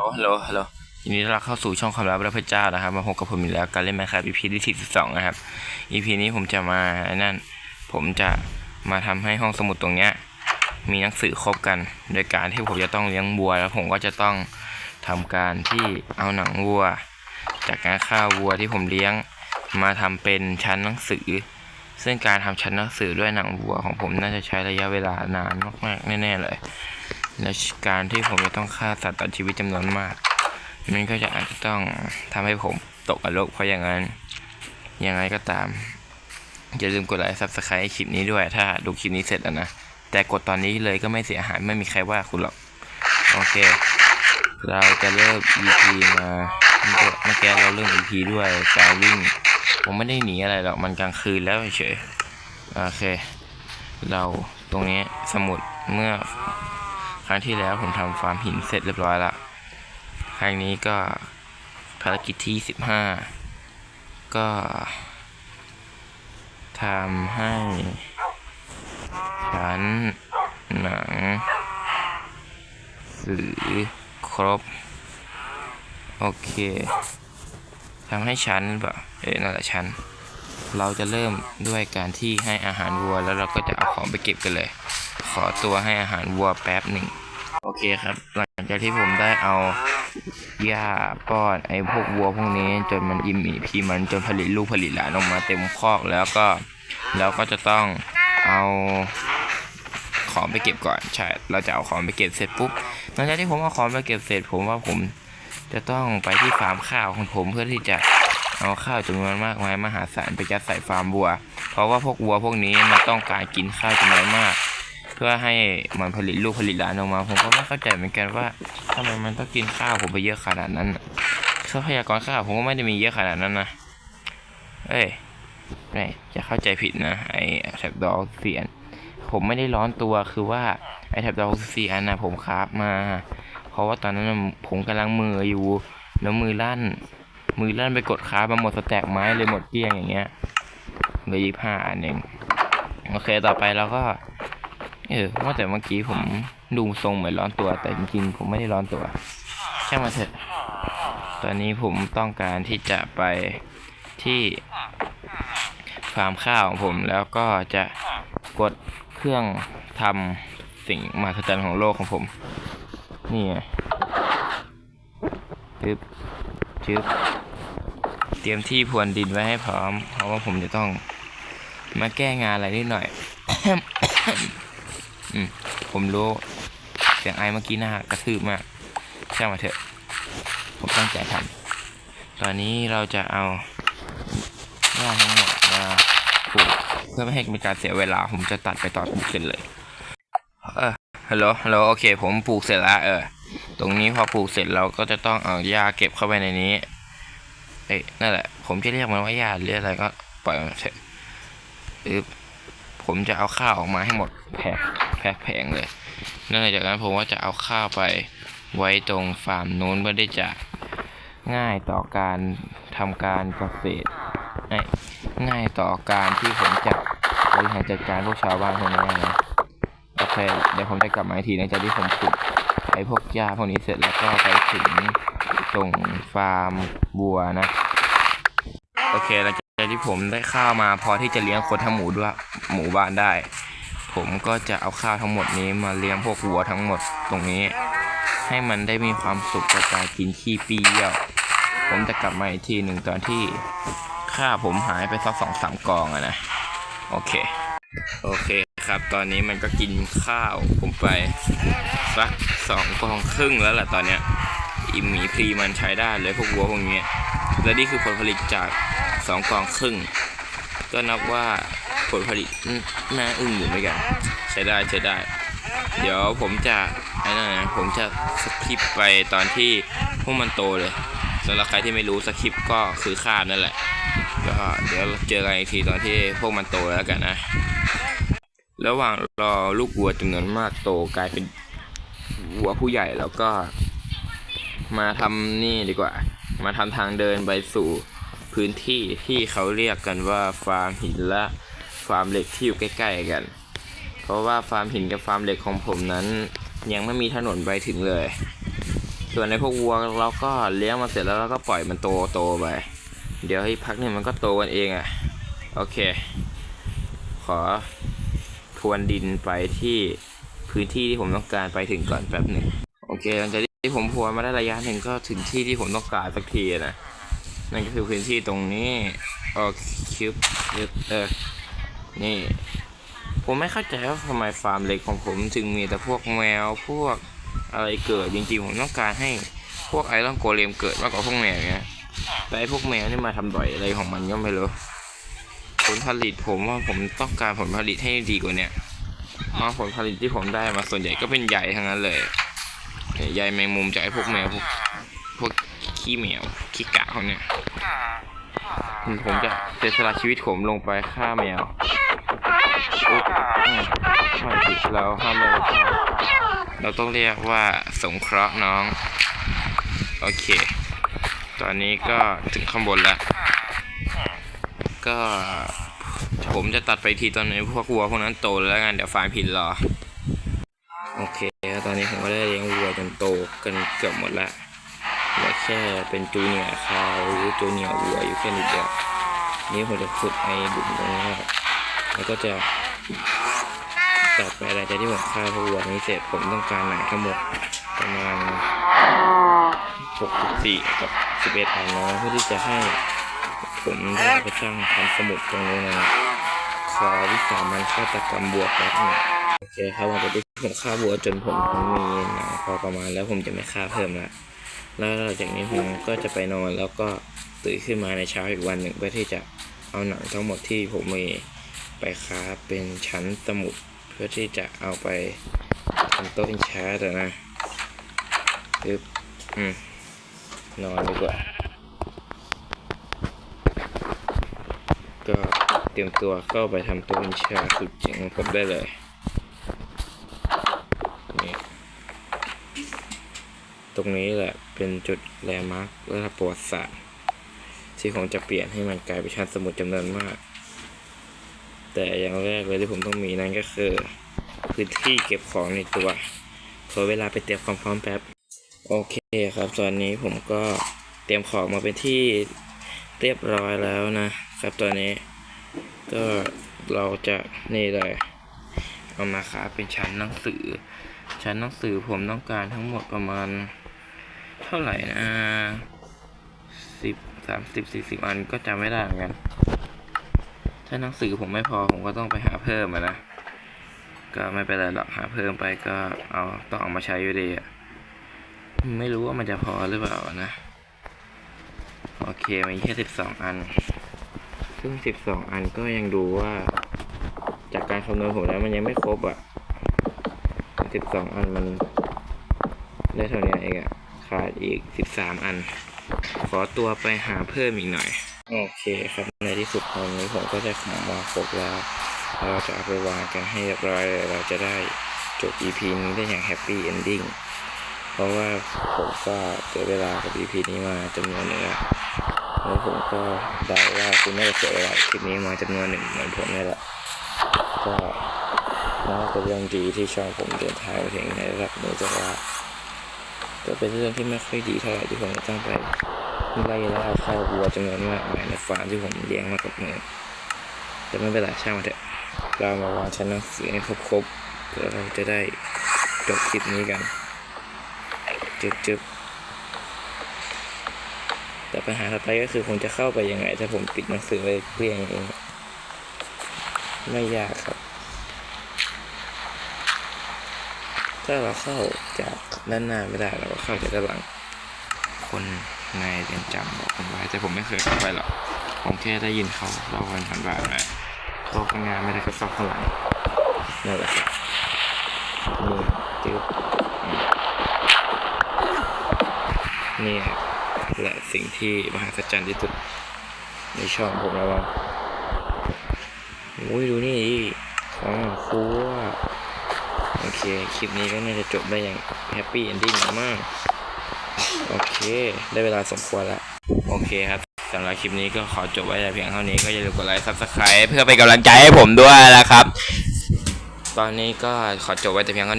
ลฮัลโหลฮัลโหลยินดีต้อนรับเข้าสู่ช่องความลับและพระเจ้านะครับ มาพบกับผมอีกแล้วการเล่นแมคครับ EP ที่42นะครับ EP นี้ผมจะมาอ้นั่นผมจะมาทำให้ห้องสมุดตรงเนี้ยมีหนังสือครบกัน โดยการที่ผมจะต้องเลี้ยงวัว แล้วผมก็จะต้องทำการที่เอาหนังวัว จากการฆ่าวัวที่ผมเลี้ยงมาทำเป็นชั้นหนังสือ ซึ่งการทำชั้นหนังสือด้วยหนังวัวของผมน่าจะใช้ระยะเวลานานมากๆแน่ๆเลย และการที่ผมจะต้องฆ่าสัตว์ตัดชีวิตจำนวนมาก มันก็จะอาจจะต้องทำให้ผมตกนรกเพราะอย่างนั้นยังไงก็ตาม อย่าลืมกดไลค์ซับสไครต์คลิปนี้ด้วย ถ้าดูคลิปนี้เสร็จแล้วนะ แต่กดตอนนี้เลยก็ไม่เสียหายไม่มีใครว่าคุณหรอก โอเค เราจะเริ่ม EP มาเมื่อกี้เราเริ่ม EP ด้วยการวิ่ง ผมไม่ได้หนีอะไรหรอก มันกลางคืนแล้วเฉย โอเค เราตรงนี้สมุดเมื่อ รั้งที่แล้วผมทำฟาร์มหินเสร็จเรียบร้อยละครั้งนี้ก็ภารกิจที่สิบห้าก็ทำให้ชั้นหนังสือครบ โอเคทำให้ชั้นแบบเอ๊ะนั่นแหละชั้น เราจะเริ่มด้วยการที่ให้อาหารวัวแล้วเราก็จะเอาของไปเก็บกันเลย ขอตัวให้อาหารวัวแป๊บหนึ่ง โอเคครับ หลังจากที่ผมได้เอาหญ้าป้อนไอ้พวกวัวพวกนี้จนมันอิ่มอีพีมันจนผลิตลูกผลิตหลานออกมาเต็มคอกแล้วก็แล้วก็จะต้องเอาของไปเก็บก่อนใช่เราจะเอาของไปเก็บเสร็จปุ๊บหลังจากที่ผมเอาของไปเก็บเสร็จ ผมว่าผมจะต้องไปที่ฟาร์มข้าวของผมเพื่อที่จะเอาข้าวจำนวนมากมายมหาศาลไปยัดใส่ฟาร์มวัว เพราะว่าพวกวัวพวกนี้มันต้องการกินข้าวจำนวนมาก พื่อให้มันผลิตลูกผลิตหลานออกมา ผมก็ไม่เข้าใจเหมือนกันว่าทำไมมันต้องกินข้าวผมไปเยอะขนาดนั้นทรัพยากรข้าวผมก็ไม่ได้มีเยอะขนาดนั้นนะเอ้ยไม่จะเข้าใจผิดนะไอแท็บดอลเสียนผมไม่ได้ร้อนตัวคือว่าไอแท็บดอลเสียนนะผมคราฟมา เพราะว่าตอนนั้นผมกำลังมืออยู่แล้วมือลั่น มือลั่นไปกดคราฟมาหมดสแต็กไม้เลยหมดเกลี้ยงอย่างเงี้ยเหลือยี่ห้าอันเองโอเคต่อไปเราก็ เออว่าแต่เมื่อกี้ผมดูทรงเหมือนร้อนตัว แต่จริงๆผมไม่ได้ร้อนตัวช่มาเถอะตอนนี้ผมต้องการที่จะไปที่ฟาร์มข้าวของผมแล้วก็จะกดเครื่องทำสิ่งมหัศจรรย์ของโลกของผม นี่ไงจึ๊บจึ๊บเตรียมที่พรวนดินไว้ให้พร้อม เพราะว่าผมจะต้องมาแก้งานอะไรนิดหน่อย อืมผมรู้ เสียงไอเมื่อกี้หน้ากระทืบมากช่างมาเถอะ ผมตั้งใจทำตอนนี้เราจะเอาหญ้าทั้งหมดมาปลูกเพื่อไม่ให้มีการเสียเวลา ผมจะตัดไปตอนปลูกเสร็จเลย เออฮัลโหลฮัลโหลโอเค ผมปลูกเสร็จแล้วเออ ตรงนี้พอปลูกเสร็จเราก็จะต้องเอาหญ้าเก็บเข้าไปในนี้ เอ้ยนั่นแหละ ผมจะเรียกมันว่าหญ้าหรืออะไรก็ปล่อยมันเถอะอึบผมจะเอาข้าวออกมาให้หมดแผง แพ็คแผงเลยแล้วหลังจากนั้นผมก็จะเอาข้าวไปไว้ตรงฟาร์มนู้นเพื่อที่จะง่ายต่อการทำการเกษตรง่ายต่อการที่ผมจะบริหารจัดการพวกชาวบ้านพวกนี้นะโอเคเดี๋ยวผมจะกลับมาอีกทีหลังจากที่ผมขุดไอ้พวกหญ้าพวกนี้เสร็จแล้วก็ไปถึงตรงฟาร์มบัวนะ โอเคหลังจากที่ผมได้ข้าวมาพอที่จะเลี้ยงคนทั้งหมู่ด้วยหมู่บ้านได้ ผมก็จะเอาข้าวทั้งหมดนี้มาเลี้ยงพวกวัวทั้งหมดตรงนี้ ให้มันได้มีความสุขกับการกินขี้เปรี้ยวผมจะกลับมาอีกทีหนึ่งตอนที่ข้าวผมหายไปสักสองสามกองอะนะ โอเค โอเคครับ ตอนนี้มันก็กินข้าวผมไปสักสองกองครึ่งแล้วแหละตอนเนี้ยอิ่มหมีพรีมันใช้ได้เลยพวกวัวพวกนี้และนี่คือผลผลิตจากสองกองครึ่ง ก็นับว่า ผลผลิตน่าอึ้งอยู่เหมือนกันใช้ได้ใช้ได้ เดี๋ยวผมจะไอ้นั่นนะผมจะสคริปต์ไปตอนที่พวกมันโตเลยสำหรับใครที่ไม่รู้สคริปต์ก็คือคาบนั่นแหละก็เดี๋ยวเจอกันอีกทีตอนที่พวกมันโตแล้วกันนะ ระหว่างรอลูกวัวจำนวนมากโตกลายเป็นวัวผู้ใหญ่แล้วก็ มาทำนี่ดีกว่า มาทำทางเดินไปสู่พื้นที่ที่เขาเรียกกันว่าฟาร์มหินและฟาร์มเหล็กที่อยู่ใกล้ๆกัน เพราะว่าฟาร์มหินกับฟาร์มเหล็กของผมนั้น ยังไม่มีถนนไปถึงเลย ส่วนในพวกวัวเราก็เลี้ยงมาเสร็จแล้วเราก็ปล่อยมันโตโตไป เดี๋ยวให้พักเนี่ยมันก็โตกันเองอะ่ะ โอเค ขอทวนดินไปที่พื้นที่ที่ผมต้องการไปถึงก่อนแป๊บหนึ่งโอเคหลังจากที่ผมพรวนมาได้ระยะหนึ่งก็ถึงที่ที่ผมต้องการสักทีนะนั่นก็คือพื้นที่ตรงนี้โอเคคิวเออ นี่ ผมไม่เข้าใจว่าทำไมฟาร์มเล็กของผมถึงมีแต่พวกแมวพวกอะไรเกิดจริงๆผมต้องการให้พวกไอรอนโกเลมเกิดมากกว่าพวกแมวเนี้ยแต่ไอพวกแมวนี่มาทำด่อยอะไรของมันก็ไม่รู้ผลผลิตผมว่าผมต้องการผลผลิตให้ดีกว่าเนี้ยมาผลผลิตที่ผมได้มาส่วนใหญ่ก็เป็นใยทั้งนั้นเลยใยแมงมุมจากไอพวกแมวพวกพวกขี้แมวขี้กะเขาเนี่ย ผมจะเสียสละชีวิตผมลงไปฆ่าแมวอุ๊ยอืมไม่ผิดเราห้ามไม่ได้ฆ่าเราต้องเรียกว่าสงเคราะห์น้อง โอเค ตอนนี้ก็ถึงข้างบนแล้ว ก็ผมจะตัดไปทีตอนนี้พวกวัวพวกนั้นโตแล้วกันเดี๋ยวฟาร์มผิดรอ โอเคแล้วตอนนี้ผมก็ได้เลี้ยงวัวจนโตกันเกือบหมดแล้วเห ลือแค่เป็นจูเนียร์คาวหรือจูเนียร์วัวอยู่แค่นิดเดียวนี่ผมจะขุดไอ้ดุมตรงนี้ครับแล้วก็จะตัดไปหลังจากที่ผมฆ่าพวกวัวนี้เสร็จผมต้องการหนังทั้งหมดประมาณ64กับ11อันนะเพื่อที่จะให้ผมได้ไปสร้างพันธุ์สมุดตรงนู้นนะขอวิสามันฆาตกรรมบวกแป๊บหนึงโอเคครับหลังจากที่ผมฆ่าวัวจนผมมีหนังพอประมาณแล้วผมจะไม่ฆ่าเพิ่มละ แล้วหลังจากนี้ผมก็จะไปนอนแล้วก็ตื่นขึ้นมาในเช้าอีกวันหนึ่งเพื่อที่จะเอาหนังทั้งหมดที่ผมมีไปค้าเป็นชั้นสมุดเพื่อที่จะเอาไปทำโต๊ะอินชาร์ตนะปึ๊บอืมนอนดีกว่า ก็เตรียมตัวเข้าไปทำโต๊ะอินชาร์สุดเจ๋งของผมได้เลยนี่ ตรงนี้แหละเป็นจุดแลมาร์คระดับประวัติศาสตร์ที่ผมจะเปลี่ยนให้มันกลายเป็นชั้นสมุดจำนวนมาก แต่อย่างแรกเลยที่ผมต้องมีนั่นก็คือ พื้นที่เก็บของในตัวขอเวลาไปเตรียมความพร้อมแป๊บ โอเคครับตอนนี้ผมก็เตรียมของมาเป็นที่เรียบร้อยแล้วนะครับตอนนี้ ก็เราจะนี่เลยเอามาขาเป็นชั้นหนังสือ ชั้นหนังสือผมต้องการทั้งหมดประมาณ เท่าไหร่นะสิบสามสิบสี่สิบอันก็จำไม่ได้เหมือนกัน ถ้าหนังสือผมไม่พอผมก็ต้องไปหาเพิ่มนะ ก็ไม่เป็นไรหรอกหาเพิ่มไปก็เอาต้องเอามาใช้อยู่ดีอะไม่รู้ว่ามันจะพอหรือเปล่านะ โอเคมีแค่สิบสองอัน ซึ่งสิบสองอันก็ยังดูว่า จากการคำนวณผมแล้วมันยังไม่ครบอะสิบสองอันมันได้เท่านี้เองอะ ขาดอีกสิบสามอัน ขอตัวไปหาเพิ่มอีกหน่อย โอเคครับ ในที่สุดตอนนี้ผมก็ได้ของมาครบแล้ว เราจะเอาไปวางกันให้เรียบร้อยเลยเราจะได้จบ EP นี้ได้อย่างแฮปปี้เอนดิ้ง เพราะว่าผมก็เสียเวลากับ EP นี้มาจำนวนหนึ่งแล้วแล้วผมก็เดาว่าคุณน่าจะเสียเวลาคลิปนี้มาจำนวนหนึ่งเหมือนผมนี่แหละ ก็น่าเป็นเรื่องดีที่ช่องผมเดินทางไปถึงในระดับนี้แต่ว่า ก็เป็นเรื่องที่ไม่ค่อยดีเท่าไหร่ที่ผมจะต้องไปไล่ล่าข้าววัวจำนวนมากมายในฟาร์มที่ผมเลี้ยงมากับมือแต่ไม่เป็นไรช่างมันเถอะเรามาวางชั้นหนังสือให้ครบๆเพื่อเราจะได้จบคลิปนี้กันจึ๊บจึ๊บแต่ปัญหาต่อไปก็คือผมจะเข้าไปยังไง ถ้าผมปิดหนังสือไว้เพียงเองไม่ยากครับ ถ้าเราเข้าจาก ด้านหน้าไม่ได้เราก็เข้าจากด้านหลัง คนในเรือนจำบอกผมไว้แต่ผมไม่เคยเข้าไปหรอกผมแค่ได้ยินเขาเล่ากันผ่านๆมาเข้าข้างหน้าไม่ได้ก็เข้าข้างหลังนั่นแหละครับนี่จึ๊บนี่แหละสิ่งที่มหัศจรรย์ที่สุดในช่องผมแล้วว่าโอ้ยดูนี่ดิของครูว่าโอเค คลิปนี้ก็น่าจะจบได้อย่าง แฮปปี้เอนดิ้งมาก โอเค ได้เวลาสมควรแล้ว โอเคครับสำหรับคลิปนี้ก็ขอจบไว้แต่เพียงเท่านี้ก็อย่าลืมกดไลค์ซับสไคร b e เพื่อเป็นกำลังใจให้ผมด้วยนะครับ ตอนนี้ก็ขอจบไว้แต่เพียงเท่านี้